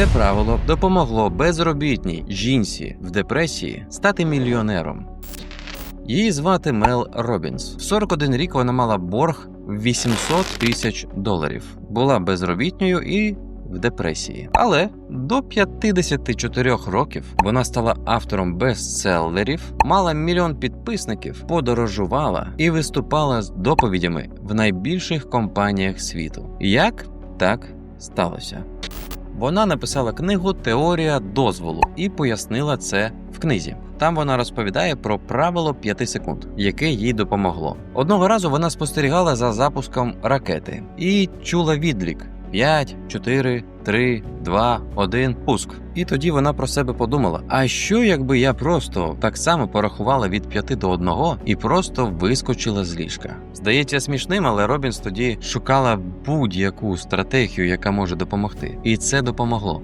Це правило допомогло безробітній жінці в депресії стати мільйонером. Її звати Мел Робінс. В 41 рік вона мала борг в 800 тисяч доларів, була безробітньою і в депресії. Але до 54 років вона стала автором бестселерів, мала мільйон підписників, подорожувала і виступала з доповідями в найбільших компаніях світу. Як так сталося? Вона написала книгу Теорія дозволу і пояснила це в книзі. Там вона розповідає про правило 5 секунд, яке їй допомогло. Одного разу вона спостерігала за запуском ракети і чула відлік: 5, 4, 3, 2, 1, пуск. І тоді вона про себе подумала: а що якби я просто так само порахувала від 5 до 1 і просто вискочила з ліжка? Здається смішним, але Робінс тоді шукала будь-яку стратегію, яка може допомогти, і це допомогло.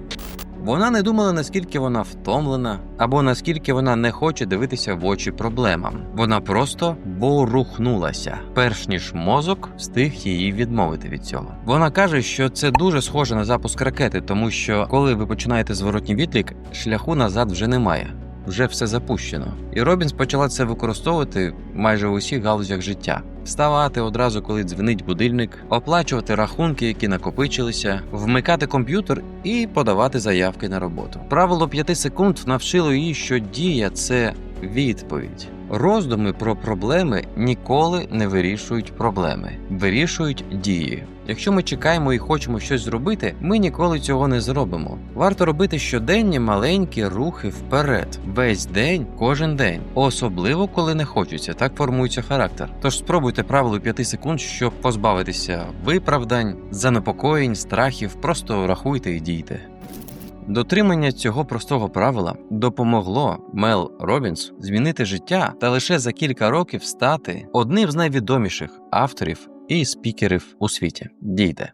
Вона не думала, наскільки вона втомлена, або наскільки вона не хоче дивитися в очі проблемам. Вона просто борухнулася, перш ніж мозок встиг її відмовити від цього. Вона каже, що це дуже схоже на запуск ракети, тому що коли ви починаєте зворотній відлік, шляху назад вже немає. Вже все запущено, і Робінс почала це використовувати майже в усіх галузях життя: вставати одразу, коли дзвенить будильник, оплачувати рахунки, які накопичилися, вмикати комп'ютер і подавати заявки на роботу. Правило 5 секунд навчило її, що дія це відповідь. Роздуми про проблеми ніколи не вирішують проблеми, вирішують дії. Якщо ми чекаємо і хочемо щось зробити, ми ніколи цього не зробимо. Варто робити щоденні маленькі рухи вперед, весь день, кожен день, особливо коли не хочеться. Так формується характер. Тож спробуйте правило 5 секунд, щоб позбавитися виправдань, занепокоєнь, страхів. Просто рахуйте і дійте. Дотримання цього простого правила допомогло Мел Робінс змінити життя та лише за кілька років стати одним з найвідоміших авторів і спікерів у світі. Дійте.